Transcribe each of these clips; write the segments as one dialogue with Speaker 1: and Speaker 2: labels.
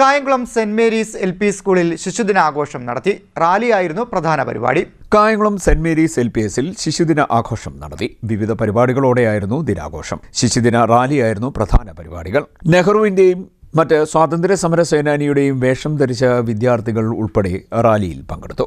Speaker 1: Kayamkulam saint Mary's L P സ്കൂളിൽ ശിശുദിനാഘോഷം നടത്തി. റാലിയായിരുന്നു പ്രധാന പരിപാടി.
Speaker 2: Kayamkulam saint Mary's L P എസിൽ ശിശുദിന ആഘോഷം നടത്തി. വിവിധ പരിപാടികളോടെയായിരുന്നു ദിനാഘോഷം. ശിശുദിന റാലിയായിരുന്നു പ്രധാന പരിപാടികൾ. നെഹ്റുവിന്റെയും മറ്റ് സ്വാതന്ത്ര്യ സമര സേനാനിയുടെയും വേഷം ധരിച്ച വിദ്യാർത്ഥികൾ ഉൾപ്പെടെ റാലിയിൽ പങ്കെടുത്തു.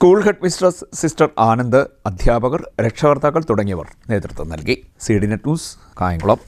Speaker 2: School headmistress sister Anand അധ്യാപകർ രക്ഷകർത്താക്കൾ തുടങ്ങിയവർ നേതൃത്വം നൽകി. C D net news Kayamkulam.